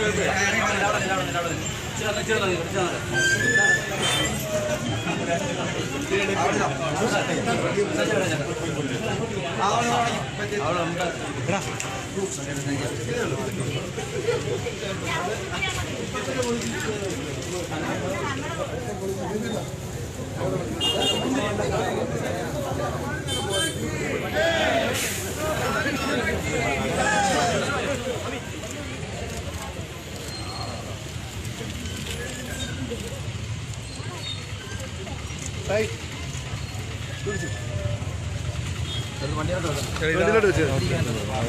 അവിടെ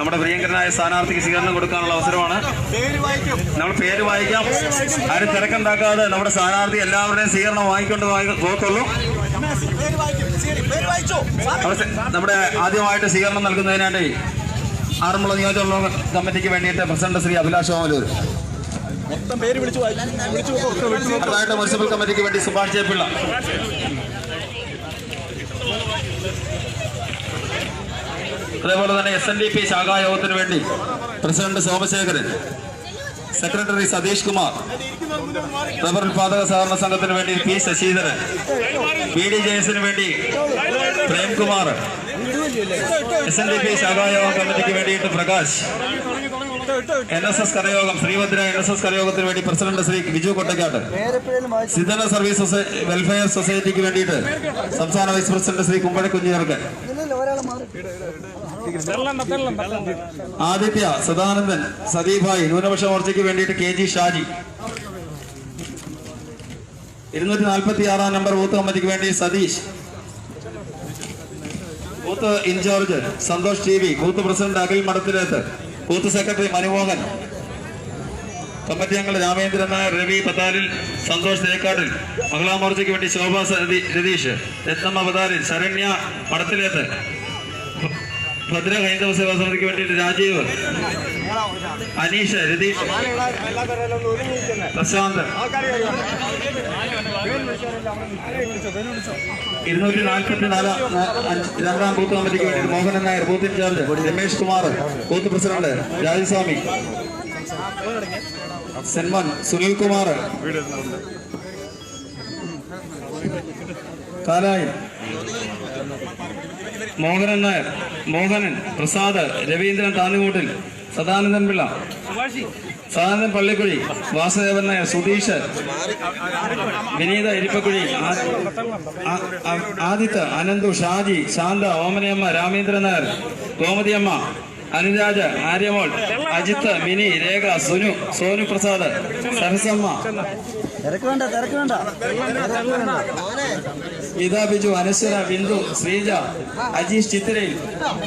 നമ്മുടെ പ്രിയങ്കരനായ സ്ഥാനാർത്ഥിക്ക് സ്വീകരണം കൊടുക്കാനുള്ള അവസരമാണ്. നമ്മൾ പേര് വായിക്കാം. ആരും തിരക്കുണ്ടാക്കാതെ നമ്മുടെ സ്ഥാനാർത്ഥി എല്ലാവരുടെയും സ്വീകരണം വാങ്ങിക്കൊണ്ട് വാങ്ങി- പോകത്തുള്ളൂ നമ്മുടെ ആദ്യമായിട്ട് സ്വീകരണം നൽകുന്നതിനായിട്ട് ആറന്മുള നിയോജക കമ്മിറ്റിക്ക് വേണ്ടിയിട്ട് പ്രസിഡന്റ് ശ്രീ അഭിലാഷ് വിളിച്ചു മുനിസിപ്പൽ കമ്മിറ്റിക്ക് വേണ്ടി സുഭാഷ് ജയപ്പിള്ള അതേപോലെ തന്നെ എസ് എൻ ഡി പി ശാഖായോഗത്തിന് വേണ്ടി president Somasekharan secretary Satheesh Kumar rubber ഉത്പാദക സഹകരണ സംഘത്തിന് വേണ്ടി P Sasidharan B D J എസിന് വേണ്ടി Premkumar S N D P ശാഖായോഗം കമ്മിറ്റിക്ക് വേണ്ടിയിട്ട് പ്രകാശ് എൻ എസ് എസ് കരയോഗം ശ്രീഭദ്ര എൻ എസ് എസ് കരയോഗത്തിന് വേണ്ടി president Sri Biju Kottakkattu Siddhana service welfare സൊസൈറ്റിക്ക് വേണ്ടിയിട്ട് സംസ്ഥാന വൈസ് പ്രസിഡന്റ് ശ്രീ കുമ്പഴ കുഞ്ഞിയർക്കൻ. ആദിത്യ സദാനന്ദൻ സതീഭായ് ന്യൂനപക്ഷ മോർച്ചയ്ക്ക് വേണ്ടിയിട്ട് കെ ജി ഷാജി. ഇരുന്നൂറ്റി നാൽപ്പത്തി ആറാം നമ്പർ ബൂത്ത് കമ്മിറ്റിക്ക് വേണ്ടി Satheesh. Booth in charge Santhosh T V booth president Akhil Madathilethu booth secretary Manumohan committee അംഗങ്ങൾ രാമേന്ദ്രൻ നായർ രവി പത്താലിൽ സന്തോഷ് തേക്കാട്ടിൽ. മംഗളാമോർച്ചയ്ക്ക് വേണ്ടി ശോഭാ രതീഷ്. രത്നമ്മ പതാലിൽ ശരണ്യ മഠത്തിലേത്ത് ഭദ്ര ഹൈന്ദവ സേവാ സമിതിക്ക് വേണ്ടിയിട്ട് രാജീവ്. അനീഷ് രതീഷ്. പ്രശാന്ത്. ഇരുന്നൂറ്റി നാൽപ്പത്തി നാലാം രണ്ടാം ബൂത്ത് കമ്മിറ്റിക്ക് വേണ്ടി Mohanan Nair booth in charge Ramesh Kumar booth president Rajaswamy. സെൻമൻ Sunil Kumar. Kalayi. Mohanan Nair. Mohanan Prasad Raveendran Thannukoottil Sadanandan Pillai Sadanandan Pallikkuzhi Vasudevan Nair Sudheesh Vineetha Irippakkuzhi Aditya Ananthu Shaji Shantha Omanayamma Ramendran Nair Gomathiyamma Anuraja Aryamol Ajith Mini Rekha Sunu Sonu Prasad Sarasamma തിരക്ക് വേണ്ട തിരക്ക് വേണ്ട. ഗീതാ ബിജു അനശ്വര ബിന്ദു ശ്രീജ അജീഷ് ചിത്രയിൽ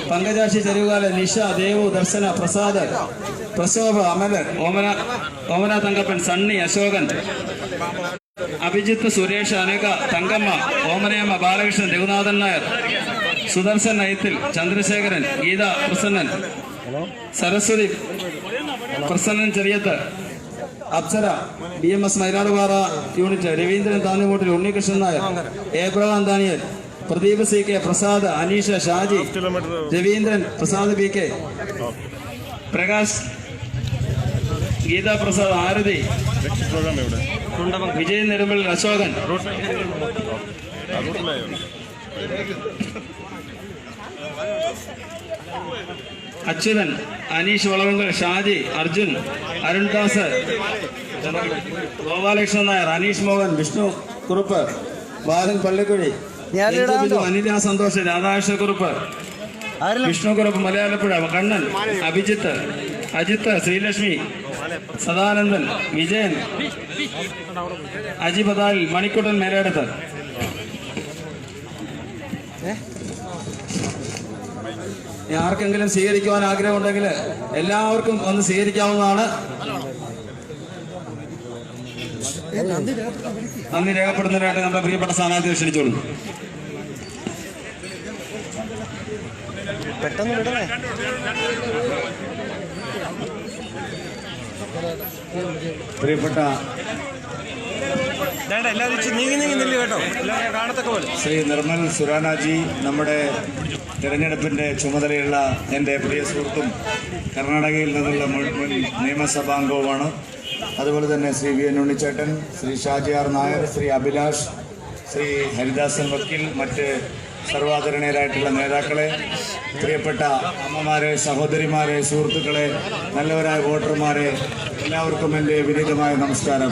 പങ്കജാക്ഷി ചെരുവുകാല നിഷ ദേവു ദർശന പ്രസാദ് പ്രശോഭ അമൽ ഓമന ഓമന തങ്കപ്പൻ സണ്ണി അശോകൻ അഭിജിത്ത് സുരേഷ് അനക തങ്കമ്മ ഓമനയമ്മ ബാലകൃഷ്ണൻ രഘുനാഥൻ നായർ സുദർശൻ നയത്തിൽ Chandrasekharan Geetha Prasannan Saraswathi Prasannan Cheriyathu Apsara D M S Mailadupara unit Raveendran Thannimoottil Unnikrishnan Nair Abraham Daniel Pradeep C K Prasad Aneesha Shaji Raveendran Prasad P K. Prakash Geetha Prasad Arathi Vijay Nedumbal Ashokan. Thank റൂട്ടിലായോ? അച്യുതൻ അനീഷ് വളവങ്കൽ ഷാജി അർജുൻ അരുൺദാസ് ഗോപാലകൃഷ്ണൻ നായർ അനീഷ് മോഹൻ വിഷ്ണു കുറുപ്പ് ബാലൻ പള്ളിക്കുഴി അനില സന്തോഷ് രാധാകൃഷ്ണ കുറുപ്പ് വിഷ്ണു കുറുപ്പ് മലയാളപ്പുഴ കണ്ണൻ അഭിജിത്ത് അജിത്ത് ശ്രീലക്ഷ്മി സദാനന്ദൻ വിജയൻ അജി അജിപതാൽ മണിക്കുട്ടൻ മേലേടത്ത്. ആർക്കെങ്കിലും സ്വീകരിക്കുവാൻ ആഗ്രഹമുണ്ടെങ്കിൽ എല്ലാവർക്കും ഒന്ന് സ്വീകരിക്കാവുന്നതാണ്. നന്ദി രേഖപ്പെടുന്നതിനായിട്ട് നമ്മുടെ പ്രിയപ്പെട്ട സ്ഥാനാർത്ഥി ക്ഷണിച്ചോളൂ പെട്ടെന്ന് വിടണേ. പ്രിയപ്പെട്ട എല്ലാവരും ഇച്ചിരി നീങ്ങി നീങ്ങി നില്ല് കേട്ടോ എല്ലാവരും കാണത്തക്ക പോലെ ശ്രീ നിർമ്മൽ സുരാനാജി നമ്മുടെ തിരഞ്ഞെടുപ്പിന്റെ ചുമതലയുള്ള എന്റെ പ്രിയ സുഹൃത്തും കർണാടകയിൽ നിന്നുള്ള മുൻ നിയമസഭാംഗവുമാണ്. അതുപോലെ തന്നെ Shri V N ഉണ്ണിച്ചേട്ടൻ Shri Shaji R Nair Shri Abhilash Shri Haridasan വക്കീൽ മറ്റ് സർവാദരണീയരായിട്ടുള്ള നേതാക്കളെ പ്രിയപ്പെട്ട അമ്മമാരെ സഹോദരിമാരെ സുഹൃത്തുക്കളെ നല്ലവരായ വോട്ടർമാരെ എല്ലാവർക്കും എന്റെ വിനീതമായ നമസ്കാരം.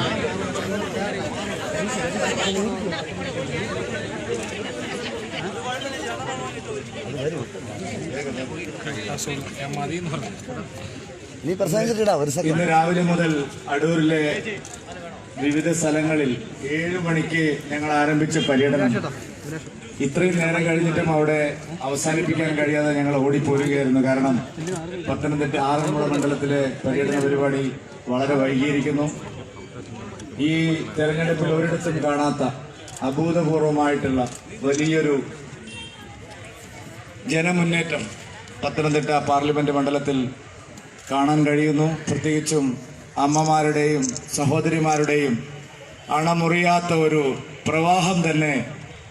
നീ ഒരു ഇന്ന് രാവിലെ മുതൽ അടൂരിലെ വിവിധ സ്ഥലങ്ങളിൽ ഏഴു മണിക്ക് ഞങ്ങൾ ആരംഭിച്ച പര്യടനം. ഇത്രയും നേരം കഴിഞ്ഞിട്ടും അവിടെ അവസാനിപ്പിക്കാൻ കഴിയാതെ ഞങ്ങൾ ഓടിപ്പോരുകയായിരുന്നു. കാരണം പത്തനംതിട്ട ആറന്മുള മണ്ഡലത്തിലെ പര്യടന പരിപാടി വളരെ വൈകിയിരിക്കുന്നു. ഈ തെരഞ്ഞെടുപ്പിൽ ഒരിടത്തും കാണാത്ത അഭൂതപൂർവമായിട്ടുള്ള വലിയൊരു ജനമുന്നേറ്റം പത്തനംതിട്ട പാർലമെന്റ് മണ്ഡലത്തിൽ കാണാൻ കഴിയുന്നു. പ്രത്യേകിച്ചും അമ്മമാരുടെയും സഹോദരിമാരുടെയും അണമുറിയാത്ത ഒരു പ്രവാഹം തന്നെ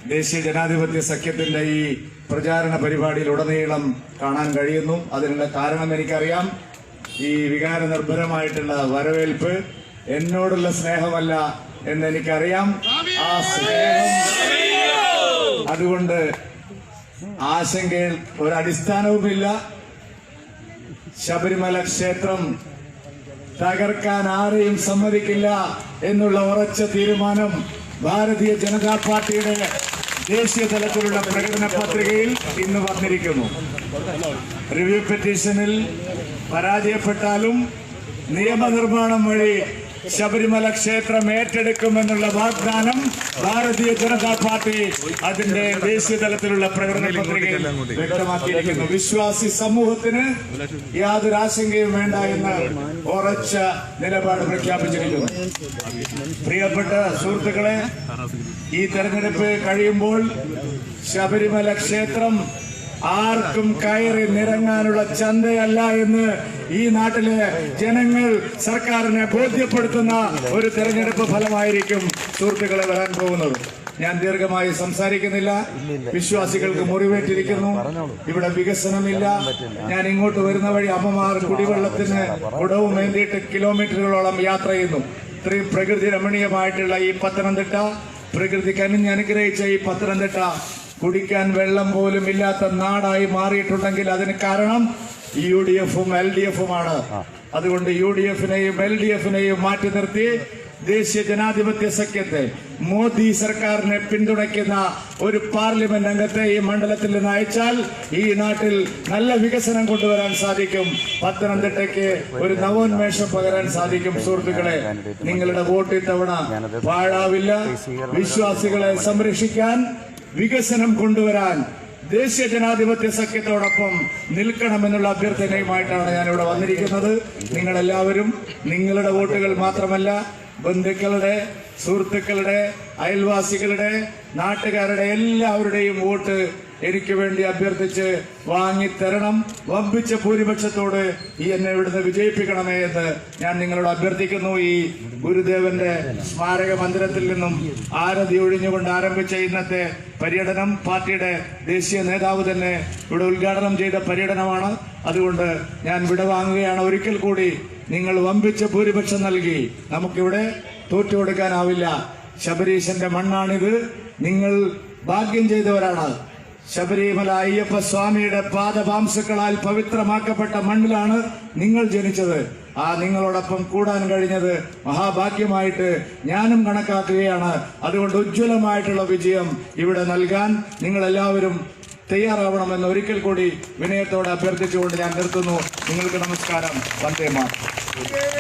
ദേശീയ ജനാധിപത്യ സഖ്യത്തിന്റെ ഈ പ്രചാരണ പരിപാടിയിൽ ഉടനീളം കാണാൻ കഴിയുന്നു. അതിനുള്ള കാരണം എനിക്കറിയാം. ഈ വികാര നിർഭരമായിട്ടുള്ള വരവേൽപ്പ് എന്നോടുള്ള സ്നേഹമല്ല എന്ന് എനിക്കറിയാം ആ സ്നേഹം അതുകൊണ്ട് ആശങ്കയിൽ ഒരടിസ്ഥാനവുമില്ല ശബരിമല ക്ഷേത്രം തകർക്കാൻ ആരെയും സമ്മതിക്കില്ല എന്നുള്ള ഉറച്ച തീരുമാനം ഭാരതീയ ജനതാ പാർട്ടിയുടെ ദേശീയ തലത്തിലുള്ള പ്രകടന പത്രികയിൽ ഇന്ന് വന്നിരിക്കുന്നു. റിവ്യൂ പെറ്റീഷനിൽ പരാജയപ്പെട്ടാലും നിയമനിർമ്മാണം വഴി ശബരിമല ക്ഷേത്രം ഏറ്റെടുക്കുമെന്നുള്ള വാഗ്ദാനം ഭാരതീയ ജനതാ പാർട്ടി അതിന്റെ ദേശീയ തലത്തിലുള്ള പ്രകടന പത്രികയിൽ വ്യക്തമാക്കിയിരിക്കുന്നു. വിശ്വാസി സമൂഹത്തിന് യാതൊരു ആശങ്കയും വേണ്ട എന്ന് ഉറച്ച നിലപാട് പ്രഖ്യാപിച്ചിരിക്കുന്നു. പ്രിയപ്പെട്ട സുഹൃത്തുക്കളെ ഈ തെരഞ്ഞെടുപ്പ് കഴിയുമ്പോൾ ശബരിമല ക്ഷേത്രം ആർക്കും കയറി നിറങ്ങാനുള്ള ചന്തയല്ല എന്ന് ഈ നാട്ടിലെ ജനങ്ങൾ സർക്കാരിനെ ബോധ്യപ്പെടുത്തുന്ന ഒരു തെരഞ്ഞെടുപ്പ് ഫലമായിരിക്കും സുഹൃത്തുക്കളെ വരാൻ പോകുന്നത്. ഞാൻ ദീർഘമായി സംസാരിക്കുന്നില്ല. വിശ്വാസികൾക്ക് മുറിവേറ്റിരിക്കുന്നു. ഇവിടെ വികസനമില്ല. ഞാൻ ഇങ്ങോട്ട് വരുന്ന വഴി അമ്മമാർ കുടിവെള്ളത്തിന് ഉടവും വേണ്ടിയിട്ട് കിലോമീറ്ററുകളോളം യാത്ര ചെയ്യുന്നു. ഇത്രയും പ്രകൃതി രമണീയമായിട്ടുള്ള ഈ പത്തനംതിട്ട പ്രകൃതി കനിഞ്ഞനുഗ്രഹിച്ച ഈ പത്തനംതിട്ട കുടിക്കാൻ വെള്ളം പോലും ഇല്ലാത്ത നാടായി മാറിയിട്ടുണ്ടെങ്കിൽ അതിന് കാരണം യു ഡി എഫും എൽ ഡി എഫുമാണ്. അതുകൊണ്ട് യു ഡി എഫിനെയും എൽ ഡി എഫിനെയും മാറ്റി നിർത്തി ദേശീയ ജനാധിപത്യ സഖ്യത്തെ മോദി സർക്കാരിനെ പിന്തുണയ്ക്കുന്ന ഒരു പാർലമെന്റ് അംഗത്തെ ഈ മണ്ഡലത്തിൽ നിന്ന് അയച്ചാൽ ഈ നാട്ടിൽ നല്ല വികസനം കൊണ്ടുവരാൻ സാധിക്കും. പത്തനംതിട്ടയ്ക്ക് ഒരു നവോന്മേഷം പകരാൻ സാധിക്കും. സുഹൃത്തുക്കളെ നിങ്ങളുടെ വോട്ട് ഇത്തവണ പാഴാവില്ല. വിശ്വാസികളെ സംരക്ഷിക്കാൻ വികസനം കൊണ്ടുവരാൻ ദേശീയ ജനാധിപത്യ സഖ്യത്തോടൊപ്പം നിൽക്കണമെന്നുള്ള അഭ്യർത്ഥനയുമായിട്ടാണ് ഞാൻ ഇവിടെ വന്നിരിക്കുന്നത്. നിങ്ങളെല്ലാവരും നിങ്ങളുടെ വോട്ടുകൾ മാത്രമല്ല ബന്ധുക്കളുടെ സുഹൃത്തുക്കളുടെ അയൽവാസികളുടെ നാട്ടുകാരുടെ എല്ലാവരുടെയും വോട്ട് എനിക്ക് വേണ്ടി അഭ്യർത്ഥിച്ച് വാങ്ങിത്തരണം വമ്പിച്ച ഭൂരിപക്ഷത്തോട് ഈ എന്നെ ഇവിടുന്ന് വിജയിപ്പിക്കണമേ എന്ന് ഞാൻ നിങ്ങളോട് അഭ്യർത്ഥിക്കുന്നു. ഈ ഗുരുദേവന്റെ സ്മാരക മന്ദിരത്തിൽ നിന്നും ആരതി ഒഴിഞ്ഞുകൊണ്ട് ആരംഭിച്ച ഇന്നത്തെ പര്യടനം പാർട്ടിയുടെ ദേശീയ നേതാവ് തന്നെ ഇവിടെ ഉദ്ഘാടനം ചെയ്ത പര്യടനമാണ്. അതുകൊണ്ട് ഞാൻ വിടവാങ്ങുകയാണ്. ഒരിക്കൽ കൂടി നിങ്ങൾ വമ്പിച്ച ഭൂരിപക്ഷം നൽകി. നമുക്കിവിടെ തോറ്റുകൊടുക്കാനാവില്ല. ശബരീശന്റെ മണ്ണാണിത്. നിങ്ങൾ ഭാഗ്യം ചെയ്തവരാണ്. ശബരിമല അയ്യപ്പ സ്വാമിയുടെ പാദപാംസുക്കളാൽ പവിത്രമാക്കപ്പെട്ട മണ്ണിലാണ് നിങ്ങൾ ജനിച്ചത്. ആ നിങ്ങളോടൊപ്പം കൂടാൻ കഴിഞ്ഞത് മഹാഭാഗ്യമായിട്ട് ഞാനും കണക്കാക്കുകയാണ്. അതുകൊണ്ട് ഉജ്ജ്വലമായിട്ടുള്ള വിജയം ഇവിടെ നൽകാൻ നിങ്ങൾ എല്ലാവരും തയ്യാറാവണമെന്ന് ഒരിക്കൽ കൂടി വിനയത്തോടെ അഭ്യർത്ഥിച്ചുകൊണ്ട് ഞാൻ നിർത്തുന്നു. നിങ്ങൾക്ക് നമസ്കാരം. വന്ദേ മാതരം.